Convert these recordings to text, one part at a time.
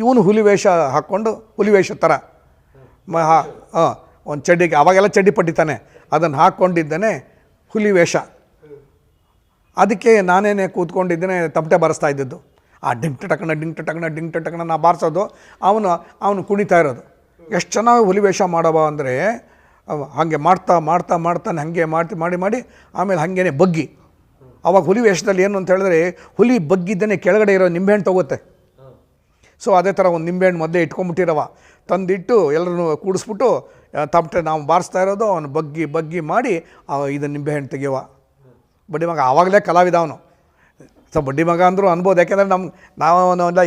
ಇವನು ಹುಲಿ ವೇಷ ಹಾಕ್ಕೊಂಡು ಹುಲಿ ವೇಷ ಥರ ಮ ಹಾಂ ಒಂದು ಚಡ್ಡಿಗೆ, ಅವಾಗೆಲ್ಲ ಚಡ್ಡಿ ಪಟ್ಟಿತಾನೆ ಅದನ್ನು ಹಾಕ್ಕೊಂಡಿದ್ದಾನೆ ಹುಲಿ ವೇಷ. ಅದಕ್ಕೆ ನಾನೇನೆ ಕೂತ್ಕೊಂಡಿದ್ದೇನೆ, ತಮಟೆ ಬಾರಿಸ್ತಾ ಇದ್ದದ್ದು. ಆ ಡಿಂಕ್ಟ ಟಕಣ ಡಿಂಕ್ಟ ಟಕಣ ಡಿಂಕ್ಟ ಟಕಣ ನಾ ಬಾರಿಸೋದು, ಅವನು ಅವನು ಕುಣಿತಾ ಇರೋದು. ಎಷ್ಟು ಚೆನ್ನಾಗಿ ಹುಲಿ ವೇಷ ಮಾಡವ ಅಂದರೆ ಹಾಗೆ ಮಾಡ್ತಾ ಮಾಡ್ತಾ, ಮಾಡ್ತಾನೆ, ಹಾಗೆ ಮಾಡ್ತಿ, ಮಾಡಿ ಮಾಡಿ, ಆಮೇಲೆ ಹಾಗೇನೆ ಬಗ್ಗಿ. ಅವಾಗ ಹುಲಿ ವೇಷದಲ್ಲಿ ಏನು ಅಂತ ಹೇಳಿದ್ರೆ, ಹುಲಿ ಬಗ್ಗಿದ್ದೇನೆ ಕೆಳಗಡೆ ಇರೋ ನಿಂಬೆಹಣ್ಣು ತೊಗುತ್ತೆ. ಸೊ ಅದೇ ಥರ ಒಂದು ನಿಂಬೆಹಣ್ಣು ಮೊದಲೇ ಇಟ್ಕೊಂಬಿಟ್ಟಿರವ. ತಂದಿಟ್ಟು ಎಲ್ಲರೂ ಕೂಡಿಸ್ಬಿಟ್ಟು ತಮಟೆ ನಾವು ಬಾರಿಸ್ತಾ ಇರೋದು, ಅವನು ಬಗ್ಗಿ ಬಗ್ಗಿ ಮಾಡಿ ಇದು ನಿಂಬೆಹಣ್ಣು ತೆಗಿಯವ. ಬಡ್ಡಿ ಮಗ ಆವಾಗಲೇ ಕಲಾವಿದ ಅವನು. ಸೊ ಬಡ್ಡಿ ಮಗ ಅಂದರು ಅನ್ಬೋದು, ಯಾಕೆಂದರೆ ನಾವು ಎಲ್ಲ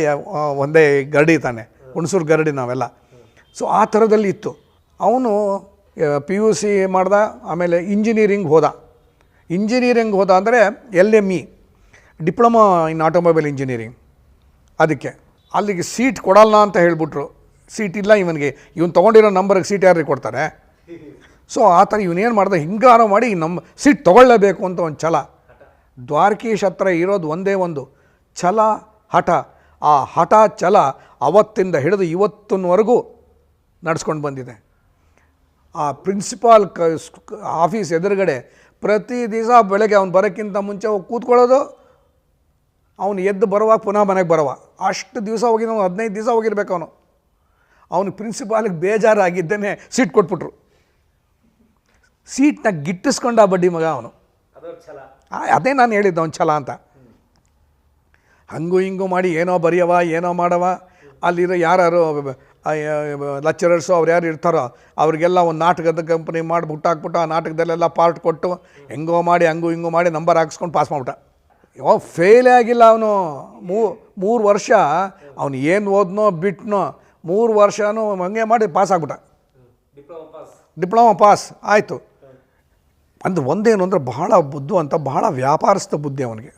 ಒಂದೇ ಗರಡಿ ತಾನೆ, ಹುಣಸೂರು ಗರಡಿ ನಾವೆಲ್ಲ. ಸೊ ಆ ಥರದಲ್ಲಿ ಇತ್ತು. ಅವನು ಪಿ ಯು ಸಿ ಮಾಡ್ದ, ಆಮೇಲೆ ಇಂಜಿನಿಯರಿಂಗ್ ಹೋದ. ಇಂಜಿನಿಯರಿಂಗ್ ಹೋದ ಅಂದರೆ L M E diploma in automobile engineering ಅದಕ್ಕೆ. ಅಲ್ಲಿಗೆ ಸೀಟ್ ಕೊಡಲ್ಲ ಅಂತ ಹೇಳಿಬಿಟ್ರು. ಸೀಟ್ ಇಲ್ಲ ಇವನಿಗೆ. ಇವನು ತೊಗೊಂಡಿರೋ ನಂಬರ್ಗೆ ಸೀಟ್ ಯಾರಿಗೆ ಕೊಡ್ತಾರೆ? ಸೊ ಆ ಥರ ಇವನೇನು ಮಾಡಿದೆ? ಹಿಂಗಾರ ಮಾಡಿ ನಮ್ಮ ಸೀಟ್ ತೊಗೊಳ್ಳೇಬೇಕು ಅಂತ ಒಂದು ಛಲ. ದ್ವಾರಕೀಶ್ ಹತ್ರ ಇರೋದು ಒಂದೇ ಒಂದು. ಛಲ, ಹಠ. ಆ ಹಠ, ಛಲ ಅವತ್ತಿಂದ ಹಿಡಿದು ಇವತ್ತಿನವರೆಗೂ ನಡೆಸ್ಕೊಂಡು ಬಂದಿದೆ. ಆ ಪ್ರಿನ್ಸಿಪಾಲ್ ಕ ಆಫೀಸ್ ಎದುರುಗಡೆ ಪ್ರತಿ ದಿವಸ ಬೆಳಗ್ಗೆ ಅವ್ನು ಬರೋಕ್ಕಿಂತ ಮುಂಚೆ ಹೋಗಿ ಕೂತ್ಕೊಳ್ಳೋದು, ಅವನು ಎದ್ದು ಬರುವಾಗ ಪುನಃ ಮನೆಗೆ ಬರವ ಅಷ್ಟು ದಿವಸ ಹೋಗಿ ನಾವು ಹದಿನೈದು ದಿವಸ ಹೋಗಿರ್ಬೇಕು ಅವನು. ಅವನು ಪ್ರಿನ್ಸಿಪಾಲಿಗೆ ಬೇಜಾರಾಗಿದ್ದೇನೆ ಸೀಟ್ ಕೊಟ್ಬಿಟ್ರು. ಸೀಟ್ನ ಗಿಟ್ಟಿಸ್ಕೊಂಡ ಬಡ್ಡಿ ಮಗ ಅವನು. ಅದೇ ನಾನು ಹೇಳಿದ್ದು ಅವ್ನು ಛಲ ಅಂತ. ಹಂಗು ಹಿಂಗು ಮಾಡಿ ಏನೋ ಬರೆಯವ ಏನೋ ಮಾಡವ. ಅಲ್ಲಿರೋ ಯಾರು ಲೆಕ್ಚರರ್ಸು ಅವ್ರು ಯಾರು ಇರ್ತಾರೋ ಅವ್ರಿಗೆಲ್ಲ ಒಂದು ನಾಟಕದ ಕಂಪ್ನಿ ಮಾಡಿ ಬುಟ್ಟಾಕ್ಬಿಟ್ಟು ಆ ನಾಟಕದಲ್ಲೆಲ್ಲ ಪಾರ್ಟ್ ಕೊಟ್ಟು ಹೆಂಗೋ ಮಾಡಿ ಹಂಗು ಹಿಂಗು ಮಾಡಿ ನಂಬರ್ ಹಾಕ್ಸ್ಕೊಂಡು ಪಾಸ್ ಮಾಡ್ಬಿಟ್ಟ. ಯಾವ ಫೇಲೇ ಆಗಿಲ್ಲ ಅವನು. ಮೂ ಮೂರು ವರ್ಷ ಅವನು ಏನು ಓದ್ನೋ ಬಿಟ್ನೋ ಮೂರು ವರ್ಷನೂ ಹಂಗೆ ಮಾಡಿ ಪಾಸ್ ಆಗ್ಬಿಟ್ಟ. ಡಿಪ್ಲೊಮಾ ಪಾಸ್ ಆಯಿತು. ಅಂದ್ರೆ ಒಂದೇನು ಅಂದ್ರೆ ಬಹಳ ಬುದ್ಧು ಅಂತ ಬಹಳ ವ್ಯಾಪಾರಸ್ಥ ಬುದ್ಧಿ ಅವನಿಗೆ.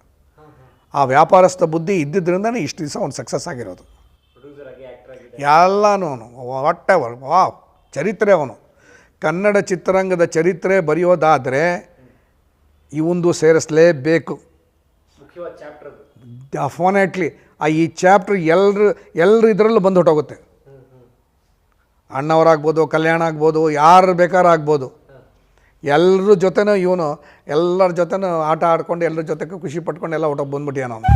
ಆ ವ್ಯಾಪಾರಸ್ಥ ಬುದ್ಧಿ ಇದ್ದಿದ್ದರಿಂದನೇ ಇಷ್ಟು ದಿವಸ ಅವ್ನು ಸಕ್ಸಸ್ ಆಗಿರೋದು. ಎಲ್ಲನೂ ಅವನು. ವಾಟ್ ವಾ ಚರಿತ್ರೆ ಅವನು. ಕನ್ನಡ ಚಿತ್ರರಂಗದ ಚರಿತ್ರೆ ಬರೆಯೋದಾದರೆ ಇವೊಂದು ಸೇರಿಸಲೇಬೇಕು. ಡೆಫಿನೆಟ್ಲಿ ಆ ಈ ಚಾಪ್ಟ್ರ್ ಎಲ್ಲರೂ ಎಲ್ಲರೂ ಇದರಲ್ಲೂ ಬಂದು ಹೊಟ್ಟೋಗುತ್ತೆ. ಅಣ್ಣವರಾಗ್ಬೋದು, ಕಲ್ಯಾಣ ಆಗ್ಬೋದು, ಯಾರು ಬೇಕಾದ್ರೂ ಆಗ್ಬೋದು. ಎಲ್ಲರ ಜೊತೆನೂ ಇವನು, ಎಲ್ಲರ ಜೊತೆನೂ ಆಟ ಆಡ್ಕೊಂಡು ಎಲ್ಲರ ಜೊತೆಗೂ ಖುಷಿ ಪಟ್ಕೊಂಡು ಎಲ್ಲ ಹೊಟ್ಟೋಗಿ ಬಂದ್ಬಿಟ್ಟಿಯಾನ ಅವನು